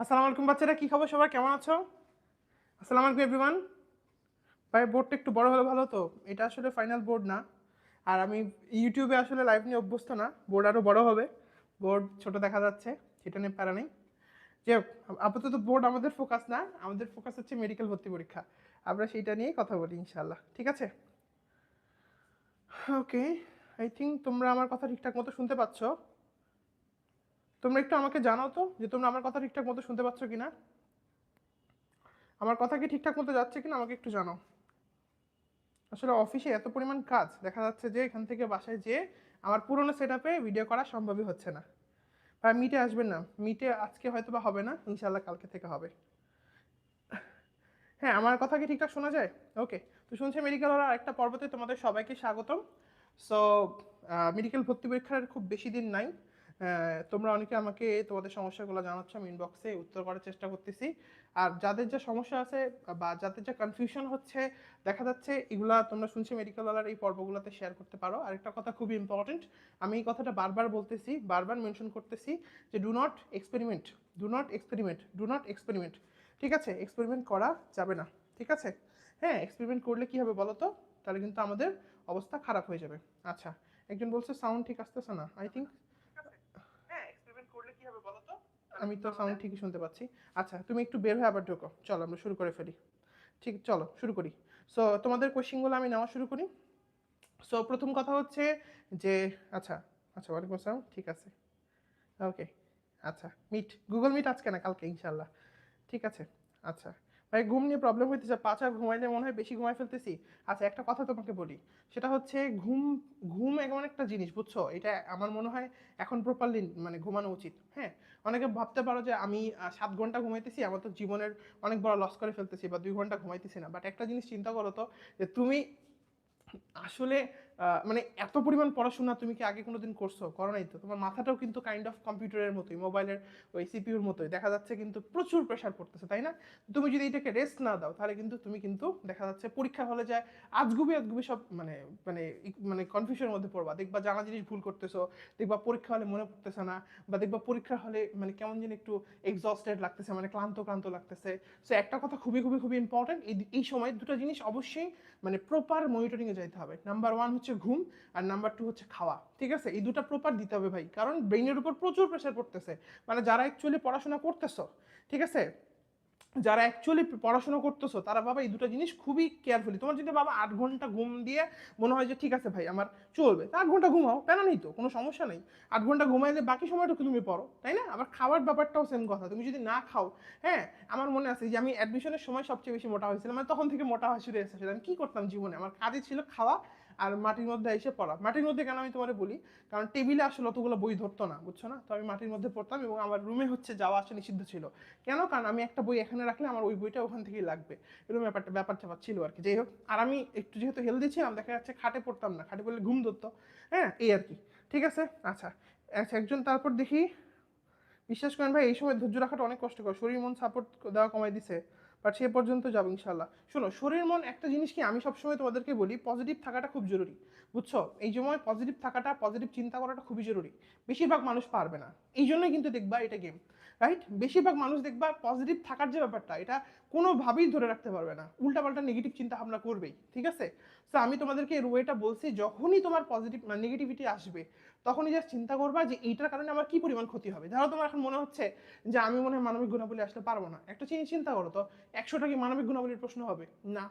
আসসালামু আলাইকুম বাচ্চারা, কী খবর সবার? কেমন আছো? আসসালামু আলাইকুম এভরিওয়ান ভাই বোর্ডটা একটু বড় হলে ভালো তো এটা আসলে ফাইনাল বোর্ড না। আর আমি ইউটিউবে আসলে লাইভ নিয়ে অভ্যস্ত না। বোর্ড আরও বড় হবে। বোর্ড ছোট দেখা যাচ্ছে। সেটা নিয়ে প্যারা নেই। যে আপাতত বোর্ড আমাদের ফোকাস না। আমাদের ফোকাস হচ্ছে মেডিকেল ভর্তি পরীক্ষা। আমরা সেইটা নিয়েই কথা বলি ইনশাল্লাহ ঠিক আছে? ওকে আই থিঙ্ক তোমরা আমার কথা ঠিকঠাক মতো শুনতে পাচ্ছ। তোমরা একটু আমাকে জানাও তো যে তোমরা আমার কথা ঠিকঠাক মতো শুনতে পাচ্ছ কিনা। আমার কথা কি ঠিকঠাক মতো যাচ্ছে কিনা আমাকে একটু জানাও। আসলে অফিসে এত পরিমাণ কাজ, দেখা যাচ্ছে যে এখান থেকে বাসায় যেয়ে আমার পুরনো সেট আপে ভিডিও করা সম্ভবই হচ্ছে না। বা মিটে আসবেন না। মিটে আজকে হয়তো বা হবে না ইনশাল্লাহ কালকে থেকে হবে। হ্যাঁ আমার কথা কি ঠিকঠাক শোনা যায়? ওকে তো শুনছে মেডিকেল আর একটা পর্বতে তোমাদের সবাইকে স্বাগতম। সো মেডিকেল ভর্তি পরীক্ষার খুব বেশি দিন নাই। তোমরা অনেকে আমাকে তোমাদের সমস্যাগুলো জানাচ্ছ, আমি ইনবক্সে উত্তর করার চেষ্টা করতেছি। আর যাদের যা সমস্যা আছে বা যাদের যা কনফিউশন হচ্ছে, দেখা যাচ্ছে এগুলা তোমরা শুনছি মেডিকেলওয়ালার এই পর্বগুলোতে শেয়ার করতে পারো। আরেকটা কথা খুবই ইম্পর্টেন্ট আমি এই কথাটা বারবার বলতেছি, বারবার মেনশন করতেছি যে do not experiment do not experiment do not experiment ঠিক আছে? এক্সপেরিমেন্ট করা যাবে না। ঠিক আছে? হ্যাঁ এক্সপেরিমেন্ট করলে কি হবে বলো তো? তাহলে কিন্তু আমাদের অবস্থা খারাপ হয়ে যাবে। আচ্ছা একজন বলছে সাউন্ড ঠিক আসতেছে না। আই থিঙ্ক হ্যাঁ এক্সপেরিমেন্ট করলে কি হবে বলো তো? আমি তো সাউন্ড ঠিকই শুনতে পাচ্ছি। আচ্ছা তুমি একটু বের হয়ে আবার ঢোকো। চলো আমরা শুরু করে ফেলি। ঠিক চলো শুরু করি। সো তোমাদের কোয়েশ্চেনগুলো আমি নেওয়া শুরু করি। সো প্রথম কথা হচ্ছে যে আচ্ছা আচ্ছা ওয়ালাইকুম আসসালাম ঠিক আছে। ওকে আচ্ছা মিট গুগল মিট আজকে না কালকে ইনশাল্লাহ ঠিক আছে আচ্ছা। ভাই ঘুম নিয়ে প্রবলেম হইতেছে পাঁচ আর ঘুমাইলে মনে হয় বেশি ঘুমাই ফেলতেছি। আচ্ছা একটা কথা তোমাকে বলি। সেটা হচ্ছে ঘুম ঘুম এমন একটা জিনিস, বুঝছ? এটা আমার মনে হয় এখন প্রপারলি মানে ঘুমানো উচিত হ্যাঁ? অনেকে ভাবতে পারো যে আমি সাত ঘণ্টা ঘুমাইতেছি, আমার তো জীবনের অনেক বড় লস করে ফেলতেছি বা দুই ঘণ্টা ঘুমাইতেছি না। বাট একটা জিনিস চিন্তা করো তো, যে তুমি আসলে মানে এত পরিমাণ পড়াশোনা তুমি কি আগে কোনোদিন করছ? করো নাই তো। তোমার মাথাটাও কিন্তু কাইন্ড অফ কম্পিউটারের মতোই মোবাইলের ওই সিপিউর মতোই। দেখা যাচ্ছে কিন্তু প্রচুর প্রেশার পড়তেছে, তাই না? তুমি যদি এটাকে রেস্ট না দাও, তাহলে কিন্তু তুমি কিন্তু দেখা যাচ্ছে পরীক্ষা হলে যায়, আজগুবি আজগুবি সব মানে মানে মানে কনফিউশনের মধ্যে পড়বা। দেখবা জানা জিনিস ভুল করতেছো, দেখবা পরীক্ষা হলে মনে পড়তেছে না, বা দেখবা পরীক্ষা হলে মানে কেমন যেন একটু এক্সস্টেড লাগতেছে মানে ক্লান্ত ক্লান্ত লাগতেছে। সো একটা কথা খুবই খুবই খুবই ইম্পর্টেন্ট এই এই সময় দুটো জিনিস অবশ্যই মানে প্রপার মনিটরিংয়ে যাইতে হবে। নাম্বার ওয়ান হচ্ছে ঘুম আর নাম্বার টু হচ্ছে খাওয়া, ঠিক আছে? এই দুটো প্রপার দিতে হবে ভাই, কারণ ব্রেইনের উপর প্রচুর প্রেশার পড়তেছে। মানে যারা অ্যাকচুয়ালি পড়াশোনা করতেছো, ঠিক আছে? যারা অ্যাকচুয়ালি পড়াশোনা করতেছো, তারা বাবা এই দুটো জিনিস খুবই কেয়ারফুলি তোমার যদি বাবা আট ঘণ্টা ঘুম দিয়ে মনে হয় যে, ঠিক আছে ভাই, আমার চলবে। আট ঘণ্টা ঘুমাও, কেন নেই তো? কোনো সমস্যা নেই। আট ঘণ্টা ঘুমাইলে বাকি সময়টুকু তুমি পড়ো, তাই না? আবার খাওয়ার ব্যাপারটাও সেম কথা। তুমি যদি না খাও হ্যাঁ? আমার মনে আছে যে, আমি অ্যাডমিশনের সময় সবচেয়ে বেশি মোটা হয়েছিলাম মানে তখন থেকে মোটা হওয়া শুরু এসেছিল আমি কী করতাম জীবনে? আমার কাজে ছিল খাওয়া আর মাটির মধ্যে এসে পড়া। মাটির মধ্যে কেন আমি তোমার বলি? কারণ টেবিলে আসলে অতগুলো বই ধরতো না, বুঝছ না? তো আমি মাটির মধ্যে পড়তাম এবং আমার রুমে হচ্ছে যাওয়া আসা নিষিদ্ধ ছিল। কেন? কারণ আমি একটা বই এখানে রাখলে আমার ওই বইটা ওখান থেকেই লাগবে। এরকম ব্যাপারটা ব্যাপার চাপার ছিল আর কি। যাই হোক, আর আমি একটু যেহেতু হেলদি ছিলাম, দেখা যাচ্ছে খাটে পড়তাম না। খাটে পড়লে ঘুম ধরতো। হ্যাঁ এই আর কি। ঠিক আছে? আচ্ছা। আচ্ছা একজন তারপর দেখি, বিশ্বাস করেন ভাই, এই সময় ধৈর্য রাখাটা অনেক কষ্টকর। শরীর মন সাপোর্ট দেওয়া কমাই দিছে। বাট সে পর্যন্ত যাব ইনশাল্লাহ শোনো, শরীর, মন একটা জিনিস কি আমি সবসময় তোমাদেরকে বলি পজিটিভ থাকাটা খুব জরুরি, বুঝছ? এই সময় পজিটিভ থাকাটা পজিটিভ চিন্তা করাটা খুবই জরুরি। বেশিরভাগ মানুষ পারবে না। এই জন্যই কিন্তু দেখবা এটা গেম রাইট বেশিরভাগ মানুষ দেখবা পজিটিভ থাকার যে ব্যাপারটা, এটা কোনোভাবেই ধরে রাখতে পারবে না। উল্টাপাল্টা নেগেটিভ চিন্তা ভাবনা করবেই, ঠিক আছে? তো আমি তোমাদেরকে এর ওয়েটা বলছি, যখনই তোমার পজিটিভ নেগেটিভিটি আসবে, তখনই জাস্ট চিন্তা করবা যে এইটার কারণে আমার কি পরিমাণ ক্ষতি হবে। ধরো তোমার এখন মনে হচ্ছে যে আমি মনে হয় মানবিক গুণাবলী আসলে পারব না। একটা জিনিস চিন্তা করো তো, একশোটা কি মানবিক গুণাবলীর প্রশ্ন হবে? না।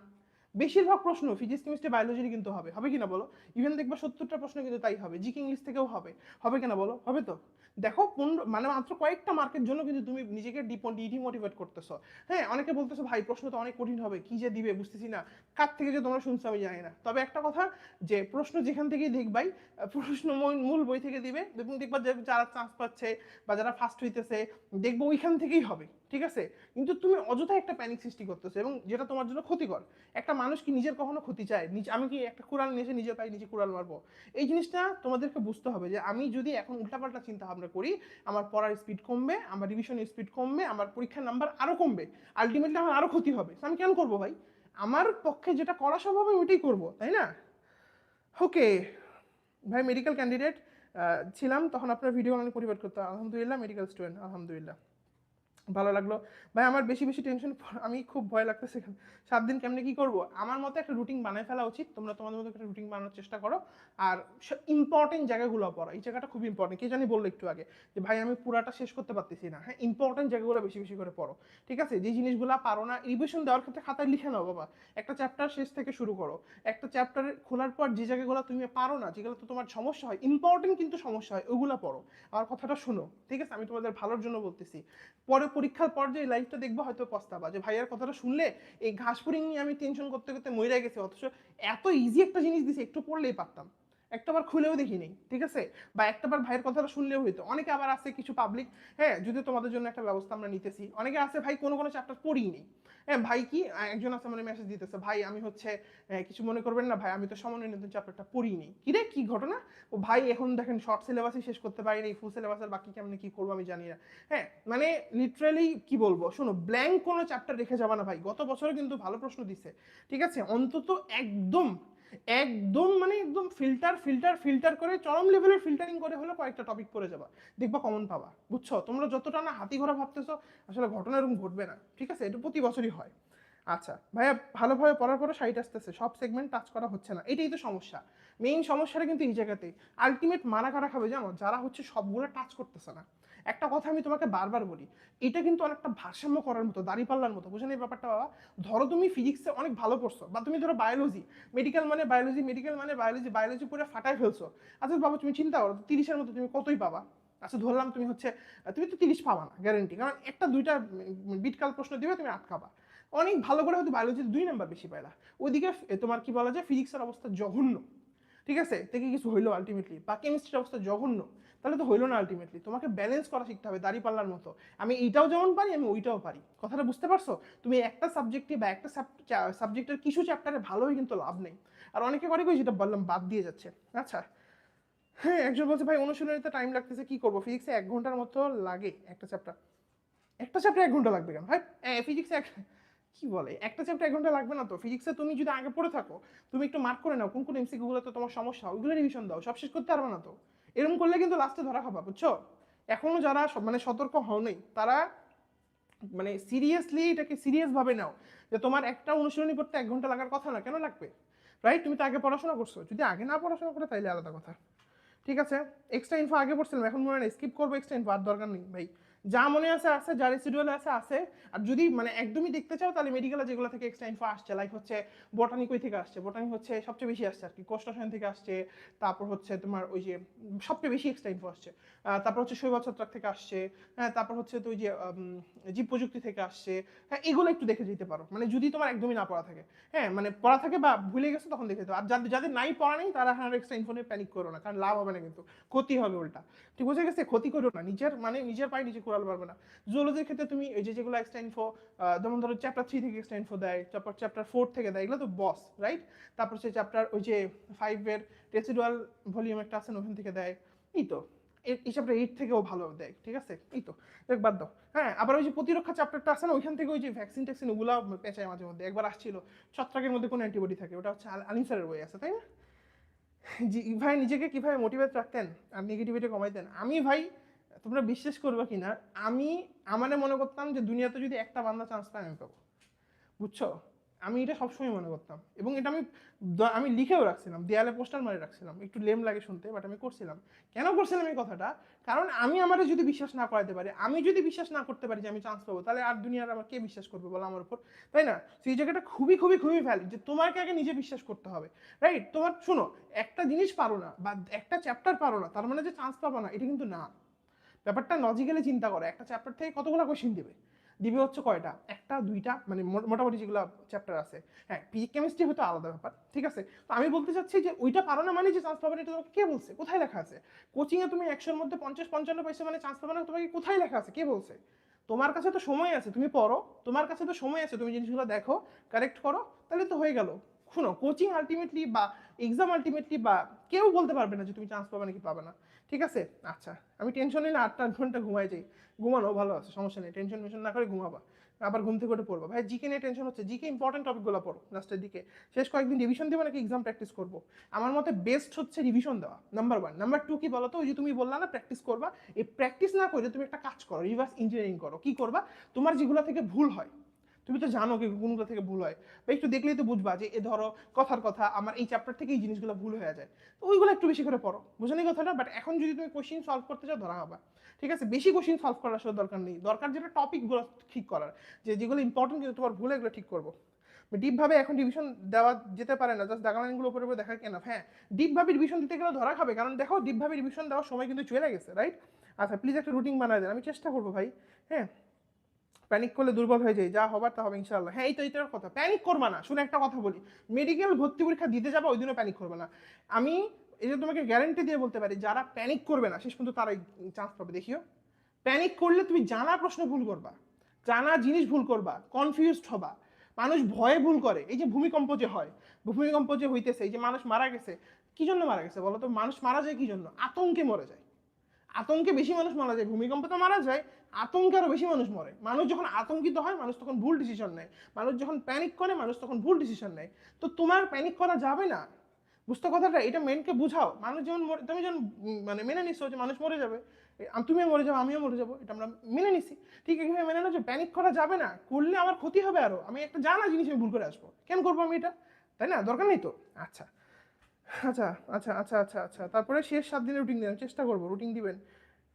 বেশিরভাগ প্রশ্ন ফিজিক্স কেমিস্ট্রি বায়োলজির কিন্তু হবে। হবে কিনা বলো? ইভেন দেখবা সত্তরটা প্রশ্ন কিন্তু তাই হবে। জিকে ইংলিশ থেকেও হবে। হবে কিনা বলো? হবে তো? দেখো পনেরো মানে মাত্র কয়েকটা মার্কের জন্য কিন্তু তুমি নিজেকে ডিমোটিভেট করতেছো। হ্যাঁ অনেকে বলতেছো, ভাই, প্রশ্ন তো অনেক কঠিন হবে। কি যে দিবে বুঝতেছি না। কার থেকে যে তোমরা শুনছো আমি জানি না। তবে একটা কথা যে, প্রশ্ন যেখান থেকেই দেখবাই প্রশ্ন মূল বই থেকে দিবে। এবং দেখবা যারা চান্স পাচ্ছে বা যারা ফার্স্ট হইতেছে, দেখব ওইখান থেকেই হবে। ঠিক আছে? কিন্তু তুমি অযথা একটা প্যানিক সৃষ্টি করতেছো এবং যেটা তোমার জন্য ক্ষতিকর। একটা মানুষ কি নিজের কখনো ক্ষতি চায়? নিজ, আমি কি একটা কুড়াল নিয়ে এসে নিজের পায়ে নিজে কুড়াল মারবো? এই জিনিসটা তোমাদেরকে বুঝতে হবে যে আমি যদি এখন উল্টাপাল্টা চিন্তা ভাবনা করি, আমার পড়ার স্পিড কমবে, আমার রিভিশনের স্পিড কমবে, আমার পরীক্ষার নাম্বার আরও কমবে আলটিমেটলি আমার আরও ক্ষতি হবে। আমি কেন করব ভাই? আমার পক্ষে যেটা করা সম্ভব আমি ওইটাই করব, তাই না? ওকে ভাই মেডিকেল ক্যান্ডিডেট ছিলাম, তখন আপনার ভিডিও অনেক পরিবার করতো আলহামদুলিল্লাহ মেডিকেল স্টুডেন্ট আলহামদুলিল্লাহ। ভালো লাগল। ভাই, আমার বেশি বেশি টেনশন আমি খুব ভয় লাগতেছে। সাত দিন কেমনে কি করব? আমার মতে একটা রুটিন বানায় ফেলা উচিত। তোমরা তোমাদের মতো একটা রুটিন বানানোর চেষ্টা করো। আর ইম্পর্টেন্ট জায়গাগুলো পড়ো। এই জায়গাটা খুব ইম্পর্টেন্ট কে জানি বলল একটু আগে যে, ভাই, আমি পুরাটা শেষ করতে পারতেছি না। হ্যাঁ ইম্পর্টেন্ট জায়গাগুলো বেশি বেশি করে পড়ো। ঠিক আছে? যে জিনিসগুলো পারো না রিভিশন দেওয়ার ক্ষেত্রে খাতায় লিখে নাও, বাবা। একটা চ্যাপ্টার শেষ থেকে শুরু করো। একটা চ্যাপ্টার খোলার পর যে জায়গাগুলো তুমি পারো না, যেগুলো তো তোমার সমস্যা হয় ইম্পর্টেন্ট কিন্তু সমস্যা হয়, ওগুলো পড়ো। আমার কথাটা শোনো। ঠিক আছে? আমি তোমাদের ভালোর জন্য বলতেছি। পরে পরীক্ষার পর যে লাইফটা দেখব, হয়তো পস্তাবা। যে ভাইয়ার কথাটা শুনলে এই ঘাসপুরিং নিয়ে আমি টেনশন করতে করতে মরে গেছি, অথচ এত ইজি একটা জিনিস দিছে, একটু পড়লেই পারতাম। একটাবার খুলেও দেখি নেই ঠিক আছে? বা একটাবার ভাইয়ের কথাটা শুনলেও হইতো। অনেকে আবার আছে কিছু পাবলিক হ্যাঁ যদি তোমাদের জন্য একটা ব্যবস্থা আমরা নিতেছি। অনেকে আছে, ভাই কোনো কোনো চ্যাপ্টার পড়িই নেই হ্যাঁ ভাই কি একজন আছে মানে মেসেজ দিতেছে, ভাই, আমি হচ্ছে কিছু মনে করবেন না, ভাই, আমি তো সমন্বয় নতুন চ্যাপ্টারটা পড়িনি। কি রে, কি ঘটনা? ও ভাই, এখন দেখেন শর্ট সিলেবাসই শেষ করতে পারিনি ফুল সিলেবাসের বাকি কেমনে কি করব আমি জানি না। হ্যাঁ মানে লিটারালি কি বলব, শোনো ব্ল্যাঙ্ক কোনো চ্যাপ্টার রেখে যাবা না ভাই, গত বছরে কিন্তু ভালো প্রশ্ন দিছে, ঠিক আছে? অন্তত একদম একদম মানে একদম ফিল্টার ফিল্টার ফিল্টার করে চরম লেভেলের ফিল্টারিং করে হলে কয়েকটা টপিক পড়ে যাবা। দেখবা কমন পাবা, বুঝছ? তোমরা যতটা না হাতি ঘোরা ভাবতেছো, আসলে ঘটনা এরকম ঘটবে না, ঠিক আছে? এটা প্রতি বছরই হয়। আচ্ছা ভাইয়া ভালোভাবে পড়ার পরে সাইড আসতেছে, সব সেগমেন্ট টাচ করা হচ্ছে না, এটাই তো সমস্যা। মেইন সমস্যাটা কিন্তু এই জায়গাতেই। আলটিমেট মারা কারা খাবে জানো? যারা হচ্ছে সবগুলো টাচ করতেছে না। একটা কথা আমি তোমাকে বারবার বলি, এটা কিন্তু অনেকটা ভারসাম্য করার মতো দাঁড়িপাল্লার মতো। বুঝেন এই ব্যাপারটা বাবা? ধরো তুমি ফিজিক্সে অনেক ভালো পড়ছো, বা তুমি ধরো বায়োলজি মেডিকেল মানে বায়োলজি মেডিকেল মানে বায়োলজি বায়োলজি পড়ে ফাটায় ফেলছো। আচ্ছা বাবা, তুমি চিন্তা করো, তিরিশের মতো তুমি কতই পাবা? আচ্ছা ধরলাম তুমি হচ্ছে, তুমি তো তিরিশ পাবা না গ্যারেন্টি কারণ একটা, দুইটা বিটকাল প্রশ্ন দিবে তুমি আটকাবা। অনেক ভালো করে হয়তো বায়োলজিতে দুই নাম্বার বেশি পাইলা। ওইদিকে তোমার কি বলা যায় ফিজিক্সের অবস্থা জঘন্য। ঠিক আছে? থেকে কিছু হইল আলটিমেটলি বা কেমিস্ট্রির অবস্থা জঘন্য, তাহলে তো হইল না আলটিমেটলি তোমাকে ব্যালেন্স করা শিখতে হবে দাড়ি পাল্লার মতো। আমি এইটাও যেমন পারি, আমি ওইটাও পারি। কথাটা বুঝতে পারছ? তুমি একটা সাবজেক্টে বা একটা সাবজেক্টের কিছু চ্যাপ্টারে ভালোই কিন্তু লাভ নেই। আর অনেকে করে কই যেটা বললাম, বাদ দিয়ে যাচ্ছে। আচ্ছা। হ্যাঁ একজন বলছে, ভাই, অনুশীলনীতে টাইম লাগতেছে, কি করব? ফিজিক্সে এক ঘণ্টার মতো লাগে একটা চ্যাপ্টার একটা চ্যাপ্টার এক ঘণ্টা লাগবে কেন? ভাই হ্যাঁ ফিজিক্সে এক কি বলে? একটা চ্যাপ্টার এক ঘণ্টা লাগবে না তো? ফিজিক্সে তুমি যদি আগে পড়ে থাকো, তুমি একটু মার্ক করে নাও কোন কোন এমসিকিউগুলোতে তোমার সমস্যা ওইগুলো রিভিশন দাও। সব শেষ করতে পারবে না তো? এরকম করলে কিন্তু লাস্টে ধরা খাবা, বুঝছ? এখনও যারা মানে সতর্ক হও নেই, তারা মানে সিরিয়াসলি এটাকে সিরিয়াস ভাবে নাও যে তোমার একটা অনুশীলনী করতে এক ঘণ্টা লাগার কথা না, কেন লাগবে? রাইট তুমি তো আগে পড়াশোনা করছ। যদি আগে না পড়াশোনা করে, তাইলে আলাদা কথা। ঠিক আছে? এক্সট্রা ইনফো আগে পড়ছিলাম, এখন মনে হয় স্কিপ করব এক্সট্রা ইনফো আর দরকার নেই, ভাই। যা মনে আছে আছে, যা রেসিডুয়ালে আছে আছে। আর যদি মানে একদমই দেখতে চাও, তাহলে মেডিকেলে যেগুলো থেকে এক্সট্রা ইনফো আসছে লাইক হচ্ছে বোটানি কই থেকে আসছে? বোটানি হচ্ছে সবচেয়ে বেশি আসছে আর কি কোষ্টাসন থেকে আসছে, তারপর হচ্ছে তোমার ওই যে সবচেয়ে বেশি এক্সট্রা ইনফো আসছে। তারপর হচ্ছে শৈবাল ছত্রাক থেকে আসছে হ্যাঁ তারপর হচ্ছে তো ওই যে জীব প্রযুক্তি থেকে আসছে হ্যাঁ এগুলো একটু দেখে যেতে পারো। মানে যদি তোমার একদমই না পড়া থাকে হ্যাঁ মানে পড়া থাকে বা ভুলে গেছো তখন দেখে যেতে। আর যাদের যাদের নাই পড়া নেই, তারা হ্যাঁ এক্সট্রা ইনফো নিয়ে প্যানিক করো না, কারণ লাভ হবে না কিন্তু, ক্ষতি হবে উল্টা। ঠিক বুঝে গেছে? ক্ষতি করো না, নিজের মানে নিজের পায়ে নিজে করাতে পারবে না। জুওলজির ক্ষেত্রে তুমি এই যে যেগুলো এক্সট্রা ইনফো যেমন ধরো চ্যাপ্টার থ্রি থেকে এক্সট্রা ইনফো দেয়, তারপর চ্যাপ্টার ফোর থেকে দেয়, এগুলো তো বস রাইট তারপর হচ্ছে চ্যাপ্টার ওই যে ফাইভের রেসিডুয়াল ভলিউম একটা আছে, ওখান থেকে দেয়। এই তো। এই- চ্যাপ্টার এইট থেকেও ভালো দেয়, ঠিক আছে? এই তো। বাদ দাও। হ্যাঁ আবার ওই যে প্রতিরক্ষা চ্যাপ্টারটা আছে না, ওইখান থেকে ওই যে ভ্যাকসিন ট্যাকসিন ওগুলো পেঁচায় মাঝে মধ্যে। একবার আসছিল, ছত্রাকের মধ্যে কোনো অ্যান্টিবডি থাকে, ওটা হচ্ছে আলিনসারের বই আছে, তাই না? জি, ভাই, নিজেকে কীভাবে মোটিভেট রাখতেন আর নেগেটিভিটি কমাইতেন? আমি ভাই তোমরা বিশ্বাস করবে কি না আমি, আমারে মনে করতাম যে দুনিয়াতে যদি একটা বান্দা চান্স পায়, আমি পাবো। বুঝছ? আমি এটা সবসময় মনে করতাম। এবং এটা আমি আমি লিখেও রাখছিলাম, দেয়ালে পোস্টার মারে রাখছিলাম। একটু লেম লাগে শুনতে বাট আমি করছিলাম। কেন করছিলাম এই কথাটা? কারণ আমি আমারে যদি বিশ্বাস না করাতে পারি, আমি যদি বিশ্বাস না করতে পারি যে আমি চান্স পাবো, তাহলে আর দুনিয়ার আমার কে বিশ্বাস করবে বলো আমার উপর? তাই না? সেই জায়গাটা খুবই খুবই খুবই ভ্যালিড যে তোমাকে আগে নিজে বিশ্বাস করতে হবে রাইট তোমার, শোনো, একটা জিনিস পারো না, বা একটা চ্যাপ্টার পারো না, তার মানে যে চান্স পাবো না, এটা কিন্তু না। ব্যাপারটা লজিক্যালি চিন্তা করো। একটা চ্যাপ্টার থেকে কতগুলো কোশ্চেন দিবে? দিবে হচ্ছে কয়টা? একটা, দুইটা মানে মোটামুটি যেগুলো চ্যাপ্টার আছে। হ্যাঁ ফিজিক কেমিস্ট্রি হয়তো আলাদা ব্যাপার, ঠিক আছে? তো আমি বলতে চাচ্ছি যে ওইটা পারো না মানে যে চান্স পাবে এটা তোমাকে কে বলছে? কোথায় লেখা আছে? কোচিংয়ে তুমি একশোর মধ্যে পঞ্চাশ, পঞ্চান্ন পয়সা মানে চান্স পাবে না, তোমাকে কোথায় লেখা আছে? কে বলছে? তোমার কাছে তো সময় আছে, তুমি পড়ো। তোমার কাছে তো সময় আছে, তুমি জিনিসগুলো দেখো কারেক্ট করো, তাহলে তো হয়ে গেল। শুনো কোচিং আলটিমেটলি বা এক্সাম আলটিমেটলি বা কেউ বলতে পারবে না যে তুমি চান্স পাবে নাকি পাবে না। ঠিক আছে? আচ্ছা আমি টেনশন নিলে আটটা আট ঘণ্টা ঘুমাই যাই। ঘুমানো ভালো আছে, সমস্যা নেই। টেনশন মেনশন না করে ঘুমাবা। আবার ঘুম থেকে পড়ব। ভাই জিকে নিয়ে টেনশন হচ্ছে। জিকে ইম্পর্টেন্ট টপিকগুলো পড়ো লাস্টের দিকে। শেষ কয়েকদিন রিভিশন দেবো নাকি এক্সাম প্র্যাকটিস করব? আমার মতে বেস্ট হচ্ছে রিভিশন দেওয়া নাম্বার ওয়ান নাম্বার টু কি বলো তো ওই যে তুমি বললা না প্র্যাকটিস করবা। এই প্র্যাকটিস না করে তুমি একটা কাজ করো রিভার্স ইঞ্জিনিয়ারিং করো। কি করবা? তোমার যেগুলো থেকে ভুল হয় তুমি তো জানো কি কোনগুলো থেকে ভুল হয়। বা একটু দেখলেই তো বুঝবা যে, এ ধরো কথার কথা, আমার এই চ্যাপ্টার থেকে এই জিনিসগুলো ভুল হয়ে যায়। তো ওইগুলো একটু বেশি করে পড়ো। বুঝো নি কথাটা? বাট এখন যদি তুমি কোশ্চিন সলভ করতে চাও, ধরা হবে। ঠিক আছে? বেশি কোশ্চিন সলভ করার আসলে দরকার নেই। দরকার যেটা টপিকগুলো ঠিক করার। যে, যেগুলো ইম্পর্টেন্ট কিন্তু তোমার ভুল এগুলো ঠিক করব। ডিপভাবে এখন ডিভিশন দেওয়া যেতে পারে না। জাস্ট দাগালাইনগুলো উপরে উপরে দেখা কেন হ্যাঁ ডিপভাবে ডিভিশন দিতে গেলে ধরা খাবে। কারণ দেখো ডিপভাবে রিভিশন দেওয়ার সময় কিন্তু চলে গেছে রাইট আচ্ছা প্লিজ একটা রুটিন বানায় দেন। আমি চেষ্টা করব ভাই। হ্যাঁ? প্যানিক করলে দুর্বল হয়ে যায়, যা হবার তা হবে ইনশাল্লাহ হ্যাঁ এই তো এইটার কথা। প্যানিক করবা না। শুনে একটা কথা বলি। মেডিকেল ভর্তি পরীক্ষা দিতে যাব, ওই দিনও প্যানিক করবে না। আমি যে তোমাকে গ্যারেন্টি দিয়ে বলতে পারি, যারা প্যানিক করবে না, শেষ পর্যন্ত তারাই চান্স পাবে, দেখিও। প্যানিক করলে তুমি জানা প্রশ্ন ভুল করবা, জানা জিনিস ভুল করবা কনফিউজড হবা। মানুষ ভয়ে ভুল করে। এই যে ভূমিকম্প যে হয়, ভূমিকম্প যে হইতেছে, এই যে মানুষ মারা গেছে, কি জন্য মারা গেছে বলো তো? মানুষ মারা যায় কি জন্য? আতঙ্কে মরে যায়। আতঙ্কে বেশি মানুষ মারা যায়, ভূমিকম্প তো মারা যায় আতঙ্কে আরও বেশি মানুষ মরে। মানুষ যখন আতঙ্কিত হয়, মানুষ তখন ভুল ডিসিশন নেয়। মানুষ যখন প্যানিক করে, মানুষ তখন ভুল ডিসিশন নেয়। তো তোমার প্যানিক করা যাবে না। বুঝতে কথাটা, এটা মেনকে বুঝাও। মানুষ যেমন মরে- তুমি যেমন মানে মেনে নিচ্ছ যে মানুষ মরে যাবে তুমিও মরে যাব, আমিও মরে যাব, এটা আমরা মেনে নিছি। ঠিক এভাবে মেনে নাও যে প্যানিক করা যাবে না। করলে আমার ক্ষতি হবে আরও। আমি একটা জানা জিনিস আমি ভুল করে আসব। কেন করব আমি এটা? তাই না? দরকার নেই তো? আচ্ছা। আচ্ছা আচ্ছা আচ্ছা আচ্ছা। আচ্ছা তারপরে শেষ সাত দিনের রুটিন দেবেন চেষ্টা করব রুটিন দিবেন।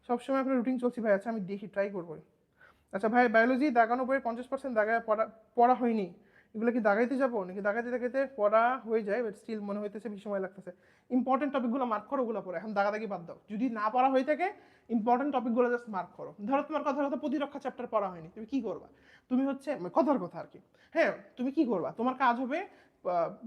সবসময় আপনার রুটিন চলছি ভাই আচ্ছা আমি দেখি ট্রাই করব আচ্ছা ভাই বায়োলজি দাগানো বইয়ের পঞ্চাশ পার্সেন্ট দাগায় পড়া পড়া হয়নি। এগুলো কি দাগাইতে যাব? নাকি দাগাইতে দাগাইতে পড়া হয়ে যায় বাট স্টিল মনে হইতেছে বেশি সময় লাগতেছে। ইম্পর্টেন্ট টপিকগুলো মার্ক করো, ওগুলো পড়ে। এখন দাগাদাগি বাদ দাও। যদি না পড়া হয়ে থাকে ইম্পর্টেন্ট টপিকগুলো জাস্ট মার্ক করো। ধরো তোমার কথার কথা প্রতিরক্ষা চ্যাপ্টার পড়া হয়নি, তুমি কি করবা? তুমি হচ্ছে, কথার কথা আর কি। হ্যাঁ তুমি কি করবা? তোমার কাজ হবে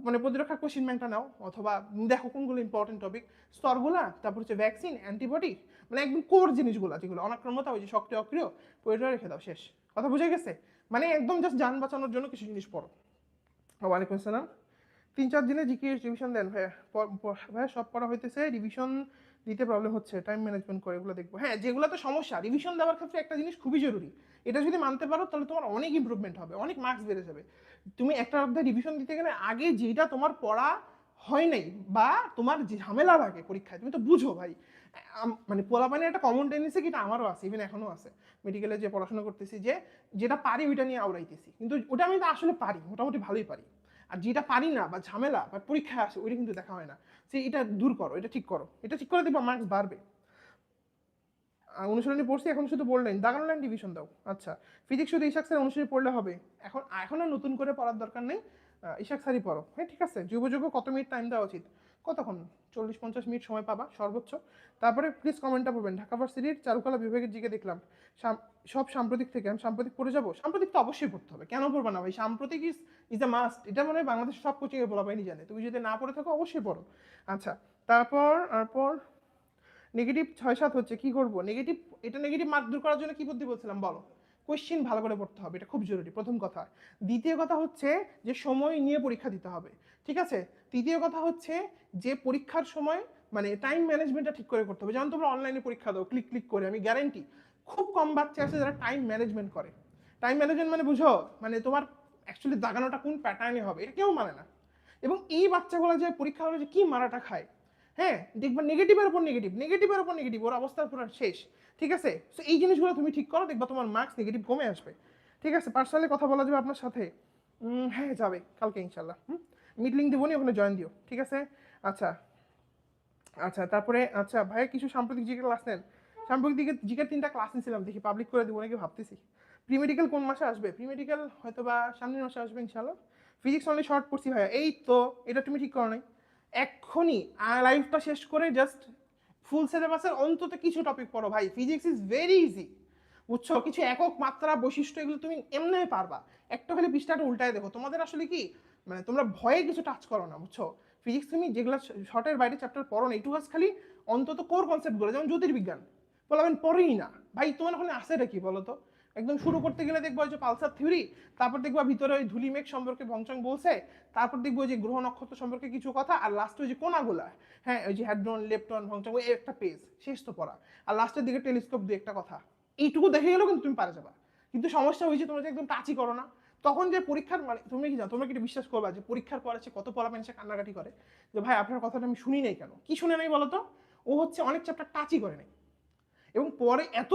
মানে প্রতিরক্ষা কোশ্চিন ব্যাংকটা নাও, অথবা দেখো কোনগুলো ইম্পর্টেন্ট টপিক স্তরগুলা, তারপর হচ্ছে ভ্যাকসিন অ্যান্টিবডি মানে একদম কোর জিনিসগুলো যেগুলো অনাক্রমতা ওই যে সক্রিয় অক্রিয় ওইটা রেখে দাও, শেষ। কথা বুঝে গেছে? মানে একদম জাস্ট যান বাঁচানোর জন্য কিছু জিনিস পড়ো। ওয়ালাইকুম আসসালাম। তিন, চার দিনে জিকে রিভিশন দেন, ভাইয়া। ভাইয়া, সব পড়া হইতেছে। রিভিশন দিতে প্রবলেম হচ্ছে টাইম ম্যানেজমেন্ট করে এগুলো দেখব। হ্যাঁ যেগুলো তো সমস্যা রিভিশন দেওয়ার ক্ষেত্রে একটা জিনিস খুবই জরুরি। এটা যদি মানতে পারো, তাহলে তোমার অনেক ইমপ্রুভমেন্ট হবে, অনেক মার্কস বেড়ে যাবে। তুমি একটা অধ্যায় রিভিশন দিতে গেলে আগে যেটা তোমার পড়া হয় নাই বা তোমার যে ঝামেলা লাগে পরীক্ষায়, তুমি তো বুঝো ভাই। মানে পোলাপানি একটা কমন টেন্ডেন্সি কিনা আমারও আছে ইভেন এখনও আছে। মেডিকেলে যে পড়াশোনা করতেছি যে, যেটা পারি ওইটা নিয়ে আওড়াইতেছি। কিন্তু ওটা আমি তো আসলে পারি, মোটামুটি ভালোই পারি। আর যেটা পারি না বা ঝামেলা বা পরীক্ষায় আসে, ওইটা কিন্তু দেখা হয় না। সে এটা দূর করো, এটা ঠিক করো। এটা ঠিক করে দেখবা মার্কস বাড়বে। অনুশীলনী পড়ছি, এখন শুধু বললেন দাগানো লাইন ডিভিশন দাও। আচ্ছা ফিজিক্স শুধু ইশাক স্যার অনুশীলনী পড়লে হবে। এখন এখন আর নতুন করে পড়ার দরকার নেই। ইশাক স্যারই পড়ো। হ্যাঁ ঠিক আছে? যুব যুব কত মিনিট টাইম দেওয়া উচিত? কতক্ষণ? চল্লিশ, পঞ্চাশ মিনিট সময় পাবা, সর্বোচ্চ। তারপরে প্লিজ কমেন্টটা পড়বেন ঢাকা ভার্সিটির চারুকলা বিভাগের দিকে দেখলাম। সব সাম্প্রতিক থেকে আমি সাম্প্রতিক পড়ে যাব। সাম্প্রতিক তো অবশ্যই পড়তে হবে। কেন পড়বে না ভাই? সাম্প্রতিক ইজ ইজ আ মাস্ট এটা মনে বাংলাদেশের সব কোচিংয়ে বলা পাইনি জানে। তুমি যদি না পড়ে থাকো, অবশ্যই পড়ো। আচ্ছা তারপর তারপর নেগেটিভ ছয় সাত হচ্ছে, কি করব? নেগেটিভ এটা নেগেটিভ মার্ক দূর করার জন্য কি বুদ্ধি বলছিলাম, বলো। কোশ্চিন ভালো করে পড়তে হবে, এটা খুব জরুরি, প্রথম কথা। দ্বিতীয় কথা হচ্ছে যে, সময় নিয়ে পরীক্ষা দিতে হবে। ঠিক আছে? তৃতীয় কথা হচ্ছে যে পরীক্ষার সময় মানে টাইম ম্যানেজমেন্টটা ঠিক করে করতে হবে। যেমন তোমরা অনলাইনে পরীক্ষা দাও ক্লিক ক্লিক করে, আমি গ্যারান্টি খুব কম বাচ্চা আছে যারা টাইম ম্যানেজমেন্ট করে। টাইম ম্যানেজমেন্ট মানে বুঝো মানে তোমার অ্যাকচুয়ালি দাগানোটা কোন প্যাটার্নে হবে, এটা কেউ মানে না। এবং এই বাচ্চাগুলো যে পরীক্ষা হলে যে কী মারাটা খায় হ্যাঁ? দেখবা নেগেটিভের উপর নেগেটিভ নেগেটিভের উপর নেগেটিভ ওর অবস্থার পুরো শেষ। ঠিক আছে? সো এই জিনিসগুলো তুমি ঠিক করো, দেখবা তোমার মার্কস নেগেটিভ কমে আসবে। ঠিক আছে? পার্সোনালি কথা বলা যাবে আপনার সাথে। হ্যাঁ যাবে, কালকে ইনশাল্লাহ হুম? মিট লিঙ্ক দেবো ওখানে জয়েন দিও, ঠিক আছে? আচ্ছা আচ্ছা তারপরে আচ্ছা ভাই কিছু সাম্প্রতিক জিকে ক্লাস নেন। সাম্প্রতিক দিকে জিকের তিনটা ক্লাস নিয়েছিলাম দেখি পাবলিক করে দেবো নাকি ভাবতেছি। প্রি মেডিকেল কোন মাসে আসবে? প্রি মেডিকেল হয়তো বা সামনের মাসে আসবে ইনশাল্লাহ ফিজিক্স অনলি শর্ট পড়ছি ভাইয়া। এই তো, এটা তুমি ঠিক করো নাই। এক্ষুনি লাইফটা শেষ করে জাস্ট ফুল সিলেবাসের অন্তত কিছু টপিক পড়ো ভাই। ফিজিক্স ইজ ভেরি ইজি বুঝছ? কিছু একক মাত্রা বৈশিষ্ট্য এগুলো তুমি এমনি পারবা। একটা হলে পৃষ্ঠাটা উল্টায় দেখো। তোমাদের আসলে কি মানে তোমরা ভয়ে কিছু টাচ করো না, বুঝছ? ফিজিক্স তুমি যেগুলো শর্টের বাইরে চ্যাপ্টার পড়ো না একটু খালি অন্তত কোর কনসেপ্টগুলো যেমন জ্যোতির্বিজ্ঞান। বলবেন পড়েই না। ভাই, তোমার ওখানে আসেটা কি বলো তো? একদম শুরু করতে গেলে দেখব যে পালসার থিওরি তারপর দেখব ভিতরে ওই ধুলিমেঘ সম্পর্কে ভংচং বলছে, তারপর দেখব যে গ্রহ নক্ষত্র সম্পর্কে কিছু কথা, আর লাস্টে ওই যে কোনাগুলা হ্যাঁ ওই যে হ্যাড্রন লেপটন ভংচং ওই একটা পেজ শেষ তো পড়া। আর লাস্টের দিকে টেলিস্কোপ দিয়ে একটা কথা। এইটুকু দেখে গেলেও কিন্তু তুমি পারে যাবা। কিন্তু সমস্যা হয়েছে তোমরা যে একদম টাচই করো না। তখন যে পরীক্ষার মানে তুমি কি জানো তোমরা কি বিশ্বাস করবা যে পরীক্ষার পরে সে কত পড়াবেন সে কান্নাকাটি করে? যে ভাই, আপনার কথাটা আমি শুনি নাই কেন? কি শুনে নাই বলো তো ও হচ্ছে অনেক চ্যাপ্টার টাচই করে নাই। এবং পরে এত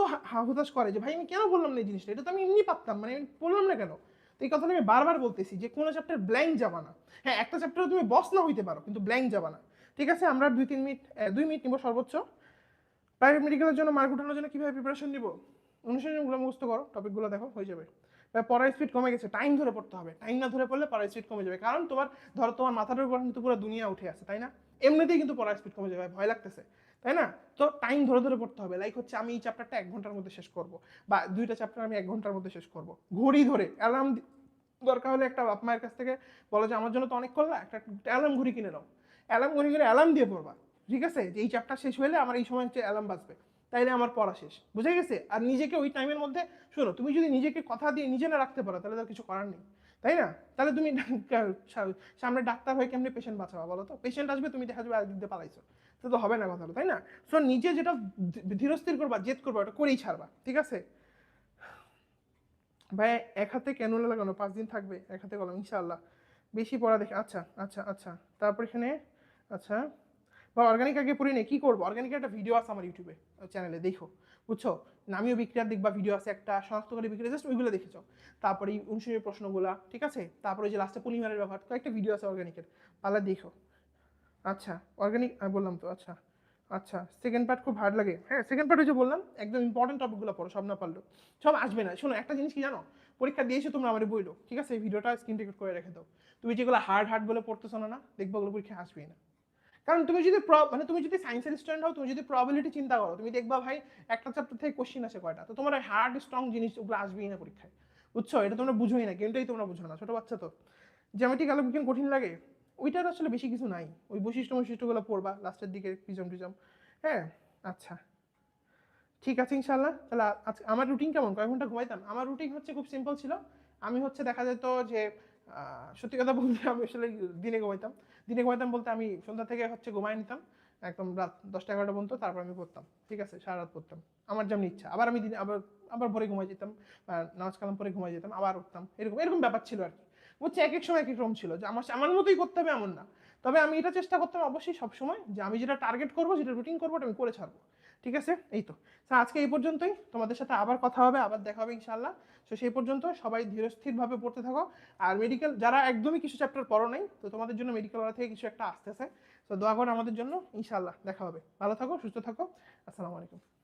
হুতাশ করে যে ভাই, আমি কেন বললাম না এই জিনিসটা? এটা তো আমি এমনি পারতাম মানে আমি বললাম না কেন? তো এই কথাটা আমি বারবার বলতেছি যে কোনো চ্যাপ্টার ব্ল্যাঙ্ক যাবা না। হ্যাঁ একটা চ্যাপ্টারে তুমি বস না হইতে পারো, কিন্তু ব্ল্যাঙ্ক যাবা না। ঠিক আছে, আমরা দুই, তিন মিনিট দুই মিনিট নিব সর্বোচ্চ। প্রাইভেট মেডিকেলের জন্য মার্ক উঠানোর জন্য কীভাবে প্রিপারেশন নিব? অনুশীলনগুলো মুখস্থ করো টপিকগুলো দেখো, হয়ে যাবে। পড়ার স্পিড কমে গেছে। টাইম ধরে পড়তে হবে। টাইম না ধরে পড়লে পড়ার স্পিড কমে যাবে। কারণ তোমার, ধরো তোমার মাথার উপর কিন্তু পুরো দুনিয়া উঠে আছে তাই না? এমনিতেই কিন্তু পড়ার স্পিড কমে যাবে, ভয় লাগতেছে, তাই না? তো টাইম ধরে ধরে পড়তে হবে। লাইক হচ্ছে আমি এই চ্যাপ্টারটা এক ঘণ্টার মধ্যে শেষ করব, বা দুইটা চ্যাপ্টার আমি এক ঘণ্টার মধ্যে শেষ করব। ঘড়ি ধরে অ্যালার্ম দরকার হলে একটা বাপ মায়ের কাছ থেকে বলো যে, আমার জন্য তো অনেক করলা, একটা অ্যালার্ম ঘড়ি কিনে নাও। অ্যালার্ম ঘড়ি কিনে অ্যালার্ম দিয়ে পড়বা। ঠিক আছে? যে এই চ্যাপ্টার শেষ হলে আমার এই সময় হচ্ছে অ্যালার্ম বাজবে। তাইলে আমার পড়া শেষ। বুঝে গেছে? আর নিজেকে ওই টাইমের মধ্যে শোনো, তুমি যদি নিজেকে কথা দিয়ে নিজে না রাখতে পারো, তাহলে তার কিছু করার নেই। তাই না? তাহলে তুমি সামনে ডাক্তার হয়ে কেমনি পেশেন্ট বাঁচাবা বলো তো? পেশেন্ট আসবে, তুমি দেখা যাবে একদিক দিয়ে পালাইছো। তো তো হবে না কথা তাই না? সো নিজে যেটা ধীরস্থির করবা, জেদ করবা, ওটা করেই ছাড়বা, ঠিক আছে? ভাই, এক হাতে ক্যানুলা লাগানো? পাঁচ দিন থাকবে, এক হাতে কলম, ইনশাআল্লাহ। বেশি পড়া দেখে আচ্ছা আচ্ছা আচ্ছা। তারপর এখানে আচ্ছা। বা অর্গানিক আগে পড়ি নে কি করব? অর্গানিকের একটা ভিডিও আছে আমার ইউটিউবে চ্যানেলে দেখো। বুঝছ? নামীয় বিক্রিয়ার দেখবা ভিডিও আছে একটা, শনাক্তকারী বিক্রিয়া জাস্ট ওইগুলো দেখেছ তারপরে এই অনুশীলনের প্রশ্নগুলা, ঠিক আছে? তারপরে যে লাস্টে পলিমারের ব্যবহার, কয়েকটা ভিডিও আছে অর্গানিকের পালা দেখো। আচ্ছা অর্গানিক বললাম তো আচ্ছা। আচ্ছা সেকেন্ড পার্ট খুব হার্ড লাগে। হ্যাঁ সেকেন্ড পার্ট হচ্ছে বললাম, একদম ইম্পর্টেন্ট টপিকগুলো পড়ো, সব না পারল সব আসবে না। শোনো, একটা জিনিস কি জানো? পরীক্ষা দিয়েছ তোমরা আমার বইলো, ঠিক আছে? এই ভিডিওটা স্ক্রিন রেকর্ড করে রেখে দাও। তুমি যেগুলো হার্ড হার্ড বলে পড়তেছো না না, দেখব ওগুলো পরীক্ষা আসবেই না। কারণ তুমি যদি মানে তুমি যদি সায়েন্সের স্টুডেন্ট হও, তুমি যদি প্রবাবিলিটি চিন্তা করো, তুমি দেখবা ভাই একটা চ্যাপ্টার থেকে কোশ্চিন আসে কয়টা? তো তোমার হার্ড স্ট্রং জিনিস ওগুলো আসবেই না পরীক্ষায়। বুঝছ? এটা তোমরা বুঝোই না গেমটাই তোমরা বুঝো না, ছোটো বাচ্চা তো। জ্যামেটিক বিজ্ঞান কঠিন লাগে। ওইটার আসলে বেশি কিছু নাই। ওই বৈশিষ্ট্য বৈশিষ্ট্যগুলো পড়বা লাস্টের দিকে পিজম টিজম হ্যাঁ? আচ্ছা। ঠিক আছে ইনশাল্লাহ তাহলে আ- আজ আমার রুটিন কেমন? কয়েক ঘণ্টা ঘুমাইতাম। আমার রুটিন হচ্ছে খুব সিম্পল ছিল। আমি হচ্ছে দেখা যেত যে সত্যি কথা বলতে আমি আসলে দিনে ঘুমাইতাম। দিনে ঘুমাইতাম বলতে আমি সন্ধ্যা থেকে হচ্ছে ঘুমাই নিতাম, একদম রাত দশটা এগারোটা পর্যন্ত তারপর আমি পড়তাম, ঠিক আছে, সারা রাত পড়তাম। আমার যেমন ইচ্ছা, আবার আমি দিনে, আবার আবার ভোরে ঘুমাই যেতাম নামাজ কালাম পরে ঘুমাই যেতাম, আবার উঠতাম, এরকম এরকম ব্যাপার ছিল আর কি। বুঝছে এক এক সময় এক এক রকম ছিল, যে আমার আমার মতোই করতে হবে এমন না। তবে আমি এটা চেষ্টা করতাম অবশ্যই সবসময় যে আমি যেটা টার্গেট করব যেটা রুটিন করব, ওটা আমি করে ছাড়বো। ঠিক আছে? এই তো। তো আজকে এই পর্যন্তই। তোমাদের সাথে আবার কথা হবে, আবার দেখা হবে ইনশাল্লাহ তো সেই পর্যন্ত সবাই ধীরস্থিরভাবে পড়তে থাকো। আর মেডিকেল যারা একদমই কিছু চ্যাপ্টার পড়ো নাই, তো তোমাদের জন্য মেডিকেল ওয়ালা থেকে কিছু একটা আসতেছে। তো দোয়া করো আমাদের জন্য। ইনশাল্লাহ দেখা হবে। ভালো থাকো, সুস্থ থাকো। আসসালামু আলাইকুম।